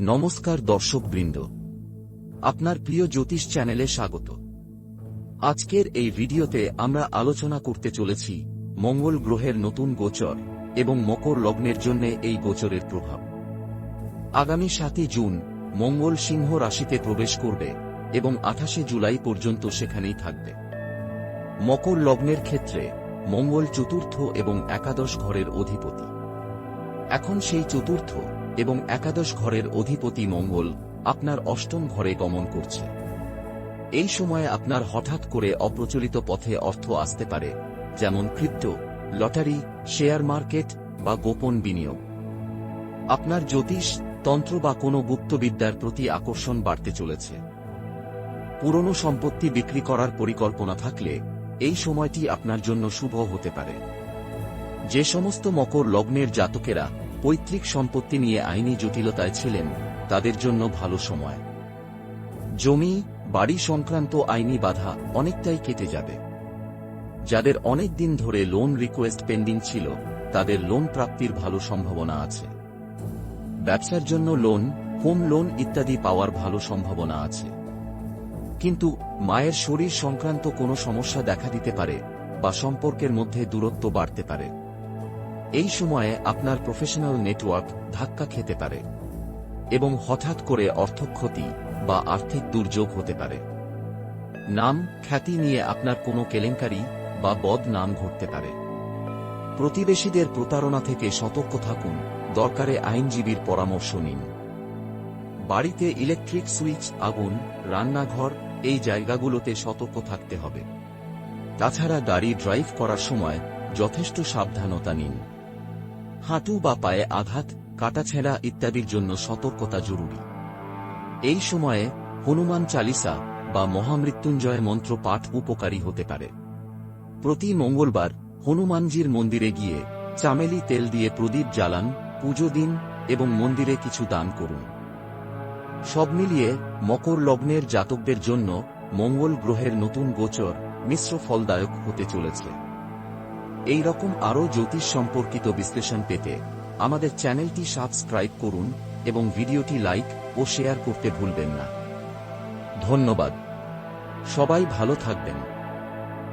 নমস্কার দর্শকবৃন্দ। আপনার প্রিয় জ্যোতিষ চ্যানেলে স্বাগত। আজকের এই ভিডিওতে আমরা আলোচনা করতে চলেছি মঙ্গল গ্রহের নতুন গোচর এবং মকর লগ্নের জন্য এই গোচরের প্রভাব। আগামী সাতই জুন মঙ্গল সিংহ রাশিতে প্রবেশ করবে এবং আঠাশে জুলাই পর্যন্ত সেখানেই থাকবে। মকর লগ্নের ক্ষেত্রে মঙ্গল চতুর্থ এবং একাদশ ঘরের অধিপতি। এখন সেই চতুর্থ এবং একাদশ ঘরের অধিপতি মঙ্গল আপনার অষ্টম ঘরে গমন করছে। এই সময়ে আপনার হঠাৎ করে অপ্রচলিত পথে অর্থ আসতে পারে, যেমন ক্রিপ্টো, লটারি, শেয়ার মার্কেট বা গোপন বিনিয়োগ। আপনার জ্যোতিষ, তন্ত্র বা কোনো গুপ্তবিদ্যার প্রতি আকর্ষণ বাড়তে চলেছে। পুরনো সম্পত্তি বিক্রি করার পরিকল্পনা থাকলে এই সময়টি আপনার জন্য শুভ হতে পারে। যে সমস্ত মকর লগ্নের জাতকেরা পৈতৃক সম্পত্তি নিয়ে আইনি জটিলতায় ছিলেন, তাদের জন্য ভালো সময়। জমি, বাড়ি সংক্রান্ত আইনি বাধা অনেকটাই কেটে যাবে। যাদের অনেক দিন ধরে লোন রিকোয়েস্ট পেন্ডিং ছিল, তাদের লোন প্রাপ্তির ভালো সম্ভাবনা আছে। ব্যবসার জন্য লোন হোম লোন ইত্যাদি পাওয়ার ভালো সম্ভাবনা আছে। কিন্তু মায়ের শরীর সংক্রান্ত কোনো সমস্যা দেখা দিতে পারে বা সম্পর্কের মধ্যে দূরত্ব বাড়তে পারে। এই সময়ে আপনার প্রফেশনাল নেটওয়ার্ক ধাক্কা খেতে পারে এবং হঠাৎ করে অর্থক্ষতি বা আর্থিক দুর্যোগ হতে পারে। নাম, খ্যাতি নিয়ে আপনার কোনো কেলেঙ্কারি বা বদ নাম ঘটতে পারে। প্রতিবেশীদের প্রতারণা থেকে সতর্ক থাকুন, দরকারে আইনজীবীর পরামর্শ নিন। বাড়িতে ইলেকট্রিক সুইচ আগুন, রান্নাঘর, এই জায়গাগুলোতে সতর্ক থাকতে হবে। তাছাড়া গাড়ি ড্রাইভ করার সময় যথেষ্ট সাবধানতা নিন। হাঁটু বা পায়ে আঘাত, কাটাছেঁড়া ইত্যাদির জন্য সতর্কতা জরুরি। এই সময়ে হনুমান চালিসা বা মহামৃত্যুঞ্জয় মন্ত্র পাঠ উপকারী হতে পারে। প্রতি মঙ্গলবার হনুমানজির মন্দিরে গিয়ে চামেলি তেল দিয়ে প্রদীপ জ্বালান, পুজো দিন এবং মন্দিরে কিছু দান করুন। সব মিলিয়ে মকর লগ্নের জাতকদের জন্য মঙ্গল গ্রহের নতুন গোচর মিশ্র ফলদায়ক হতে চলেছে। এই রকম আরও জ্যোতিষ সম্পর্কিত বিশ্লেষণ পেতে আমাদের চ্যানেলটি সাবস্ক্রাইব করুন এবং ভিডিওটি লাইক ও শেয়ার করতে ভুলবেন না। ধন্যবাদ। সবাই ভালো থাকবেন।